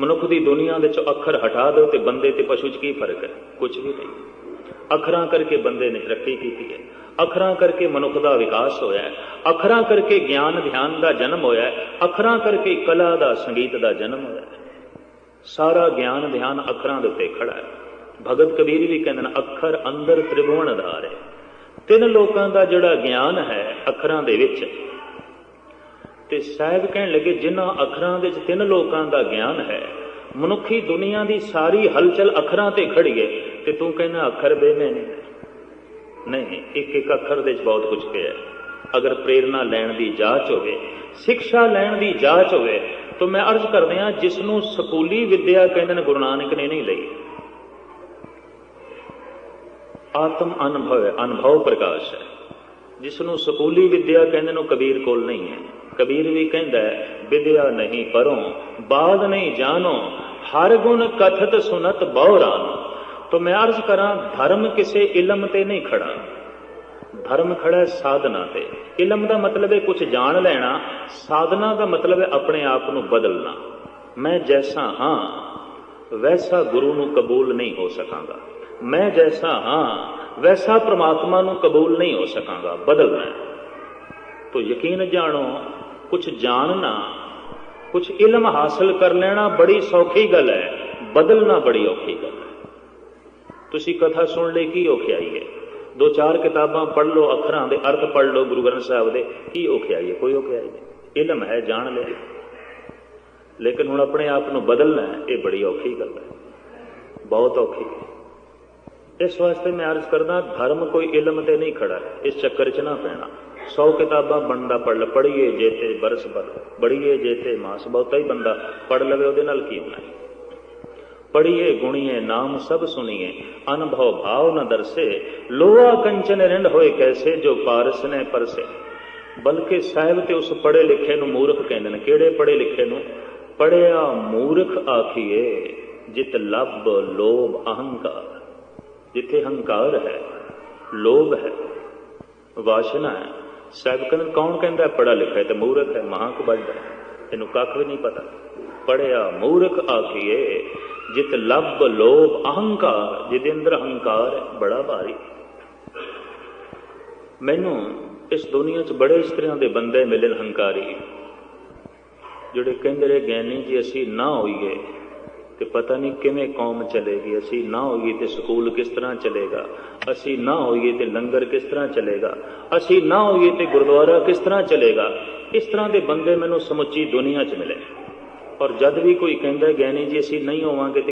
ਮਨੁੱਖ ਦੀ ਦੁਨੀਆ ਵਿੱਚ ਅੱਖਰ ਹਟਾ ਦਿਓ ਤੇ ਬੰਦੇ ਤੇ ਪਸ਼ੂ 'ਚ ਕੀ ਫ਼ਰਕ ਹੈ? ਕੁਝ ਵੀ ਨਹੀਂ। ਅੱਖਰਾਂ ਕਰਕੇ ਬੰਦੇ ਨੇ ਤਰੱਕੀ ਕੀਤੀ ਹੈ। ਅੱਖਰਾਂ ਕਰਕੇ ਮਨੁੱਖ ਦਾ ਵਿਕਾਸ ਹੋਇਆ ਹੈ। ਅੱਖਰਾਂ ਕਰਕੇ ਗਿਆਨ, ਧਿਆਨ ਦਾ ਜਨਮ ਹੋਇਆ ਹੈ। ਅੱਖਰਾਂ ਕਰਕੇ ਕਲਾ ਦਾ, ਸੰਗੀਤ ਦਾ ਜਨਮ ਹੋਇਆ ਹੈ। ਸਾਰਾ ਗਿਆਨ, ਧਿਆਨ ਅੱਖਰਾਂ ਦੇ ਉੱਤੇ ਖੜਾ ਹੈ। ਭਗਤ ਕਬੀਰ ਵੀ ਕਹਿੰਦੇ ਨੇ, ਅੱਖਰ ਅੰਦਰ ਤ੍ਰਿਭੁਵਨ ਆਧਾਰ ਹੈ। ਤਿੰਨ ਲੋਕਾਂ ਦਾ ਜਿਹੜਾ ਗਿਆਨ ਹੈ, ਅੱਖਰਾਂ ਦੇ ਵਿੱਚ ਤੇ ਸਾਹਿਬ ਕਹਿਣ ਲੱਗੇ, ਜਿਨ੍ਹਾਂ ਅੱਖਰਾਂ ਦੇ ਵਿੱਚ ਤਿੰਨ ਲੋਕਾਂ ਦਾ ਗਿਆਨ ਹੈ, ਮਨੁੱਖੀ ਦੁਨੀਆ ਦੀ ਸਾਰੀ ਹਲਚਲ ਅੱਖਰਾਂ ਤੇ ਖੜੀ ਹੈ, ਤੇ ਤੂੰ ਕਹਿੰਦਾ, ਅੱਖਰ ਬੇਮੇ ਨੇ। ਨਹੀਂ, ਇੱਕ ਇੱਕ ਅੱਖਰ ਦੇ ਵਿੱਚ ਬਹੁਤ ਕੁਝ ਪਿਆ ਅਗਰ ਪ੍ਰੇਰਣਾ ਲੈਣ ਦੀ ਜਾਂਚ ਹੋਵੇ, ਸਿੱਖਿਆ ਲੈਣ ਦੀ ਜਾਂਚ ਹੋਵੇ, ਤਾਂ ਮੈਂ ਅਰਜ਼ ਕਰਦੇ ਹਾਂ ਜਿਸ ਨੂੰ ਸਕੂਲੀ ਵਿੱਦਿਆ ਕਹਿੰਦੇ ਨੇ, ਗੁਰੂ ਨਾਨਕ ਨੇ ਨਹੀਂ ਲਈ। ਆਤਮ ਅਨੁਭਵ ਹੈ, ਅਨੁਭਵ ਪ੍ਰਕਾਸ਼ ਹੈ। ਜਿਸ ਨੂੰ ਸਕੂਲੀ ਵਿੱਦਿਆ ਕਹਿੰਦੇ ਨੇ, ਉਹ ਕਬੀਰ ਕੋਲ ਨਹੀਂ ਹੈ। ਕਬੀਰ ਵੀ ਕਹਿੰਦਾ ਵਿਦਿਆ ਨਹੀਂ ਪਰੋਂ, ਬਾਦ ਨਹੀਂ ਜਾਣੋ, ਹਰ ਗੁਣ ਕਥਤ ਸੁਨਤ ਬਹੁਰਾਨ। ਤੋ ਮੈਂ ਅਰਜ਼ ਕਰਾਂ, ਧਰਮ ਕਿਸੇ ਇਲਮ ਤੇ ਨਹੀਂ ਖੜਾ। ਧਰਮ ਖੜਾ ਸਾਧਨਾ ਤੇ। ਇਲਮ ਦਾ ਮਤਲਬ ਹੈ ਕੁਝ ਜਾਣ ਲੈਣਾ, ਸਾਧਨਾ ਦਾ ਮਤਲਬ ਹੈ ਆਪਣੇ ਆਪ ਨੂੰ ਬਦਲਣਾ। ਮੈਂ ਜੈਸਾ ਹਾਂ, ਵੈਸਾ ਗੁਰੂ ਨੂੰ ਕਬੂਲ ਨਹੀਂ ਹੋ ਸਕਾਂਗਾ। ਮੈਂ ਜੈਸਾ ਹਾਂ, ਵੈਸਾ ਪ੍ਰਮਾਤਮਾ ਨੂੰ ਕਬੂਲ ਨਹੀਂ ਹੋ ਸਕਾਂਗਾ, ਬਦਲਣਾ ਹੈ। ਤੋ ਯਕੀਨ ਜਾਣੋ ਕੁਝ ਜਾਣਨਾ ਕੁਝ ਇਲਮ ਹਾਸਲ ਕਰ ਲੈਣਾ ਬੜੀ ਸੌਖੀ ਗੱਲ ਹੈ, ਬਦਲਣਾ ਬੜੀ ਔਖੀ ਗੱਲ ਹੈ। ਤੁਸੀਂ ਕਥਾ ਸੁਣ ਲਈ, ਕੀ ਔਖਿਆਈ ਹੈ? ਦੋ ਚਾਰ ਕਿਤਾਬਾਂ ਪੜ੍ਹ ਲਓ, ਅੱਖਰਾਂ ਦੇ ਅਰਥ ਪੜ੍ਹ ਲਓ ਗੁਰੂ ਗ੍ਰੰਥ ਸਾਹਿਬ ਦੇ, ਕੀ ਔਖਿਆਈ ਹੈ? ਕੋਈ ਔਖਿਆਈ ਨਹੀਂ। ਇਲਮ ਹੈ, ਜਾਣ ਲਿਆ ਲੇਕਿਨ ਹੁਣ ਆਪਣੇ ਆਪ ਨੂੰ ਬਦਲਣਾ, ਇਹ ਬੜੀ ਔਖੀ ਗੱਲ ਹੈ। ਬਹੁਤ ਔਖੀ ਇਸ ਵਾਸਤੇ ਮੈਂ ਅਰਜ਼ ਕਰਦਾ, ਧਰਮ ਕੋਈ ਇਲਮ ਤੇ ਨਹੀਂ ਖੜਾ ਇਸ ਚੱਕਰ 'ਚ ਨਾ ਪੈਣਾ। 100 ਕਿਤਾਬਾਂ ਬੰਦਾ ਪੜ੍ਹ ਲ ਪੜ੍ਹੀਏ ਜੇਤੇ ਬਰਸ ਬਰ ਬੜੀਏ ਜੇਤੇ ਮਾਸ ਬਹੁਤਾ ਹੀ ਬੰਦਾ ਪੜ੍ਹ ਲਵੇ, ਉਹਦੇ ਨਾਲ ਕੀ ਹੋਣਾ ਹੈ? ਗੁਣੀਏ, ਨਾਮ ਸਭ ਸੁਣੀਏ, ਅਨਭਵ ਭਾਵ ਨ ਦਰਸੇ, ਲੋਹਾ ਕੰਚਨ ਰਿੰਡ ਹੋਏ ਕੈਸੇ, ਜੋ ਪਾਰਸ ਨੇ ਪਰਸੇ। ਬਲਕਿ ਸਾਹਿਬ ਤੇ ਉਸ ਪੜ੍ਹੇ ਲਿਖੇ ਨੂੰ ਮੂਰਖ ਕਹਿੰਦੇ ਨੇ। ਕਿਹੜੇ ਪੜ੍ਹੇ ਲਿਖੇ ਨੂੰ? ਪੜਿਆ ਮੂਰਖ ਆਖੀਏ, ਜਿਤ ਲੱਭ ਲੋਭ ਅਹੰਕਾਰ। ਜਿੱਥੇ ਹੰਕਾਰ ਹੈ, ਲੋਭ ਹੈ, ਵਾਸ਼ਨਾ ਹੈ। ਸਾਹਿਬ ਕਹਿੰਦੇ, ਕੌਣ ਕਹਿੰਦਾ ਪੜਾ ਲਿਖਿਆ ਤੇ ਮੂਰਖ ਹੈ ਮਹਾਂਕ ਵੱਡਾ ਇਹਨੂੰ ਕੱਖ ਵੀ ਨਹੀਂ ਪਤਾ। ਪੜਿਆ ਮੂਰਖ ਆਖੀਏ, ਜਿਤ ਲੱਭ, ਲੋਭ, ਅਹੰਕਾਰ, ਜਿਹਦੇ ਅੰਦਰ ਹੰਕਾਰ ਬੜਾ ਭਾਰੀ। ਮੈਨੂੰ ਇਸ ਦੁਨੀਆ 'ਚ ਬੜੇ ਇਸ ਤਰ੍ਹਾਂ ਦੇ ਬੰਦੇ ਮਿਲੇ ਹੰਕਾਰੀ। ਜਿਹੜੇ ਕਹਿੰਦੇ ਰਹੇ ਗਿਆਨੀ ਜੀ, ਅਸੀਂ ਨਾ ਹੋਈਏ। ਤੇ ਪਤਾ ਨਹੀਂ ਕਿਵੇਂ ਕੌਮ ਚਲੇਗੀ, ਅਸੀਂ ਨਾ ਹੋਈਏ ਤੇ ਸਕੂਲ ਕਿਸ ਤਰ੍ਹਾਂ ਚਲੇਗਾ, ਅਸੀਂ ਨਾ ਹੋਈਏ ਤੇ ਲੰਗਰ ਕਿਸ ਤਰ੍ਹਾਂ ਚਲੇਗਾ, ਅਸੀਂ ਨਾ ਹੋਈਏ ਤੇ ਗੁਰਦੁਆਰਾ ਕਿਸ ਤਰ੍ਹਾਂ ਚਲੇਗਾ, ਇਸ ਤਰ੍ਹਾਂ ਦੇ ਬੰਦੇ ਮੈਨੂੰ ਸਮੁੱਚੀ ਦੁਨੀਆ 'ਚ ਮਿਲੇ। ਔਰ ਜਦ ਵੀ ਕੋਈ ਕਹਿੰਦਾ, ਗਿਆਨੀ ਜੀ, ਅਸੀਂ ਨਹੀਂ ਹੋਵਾਂਗੇ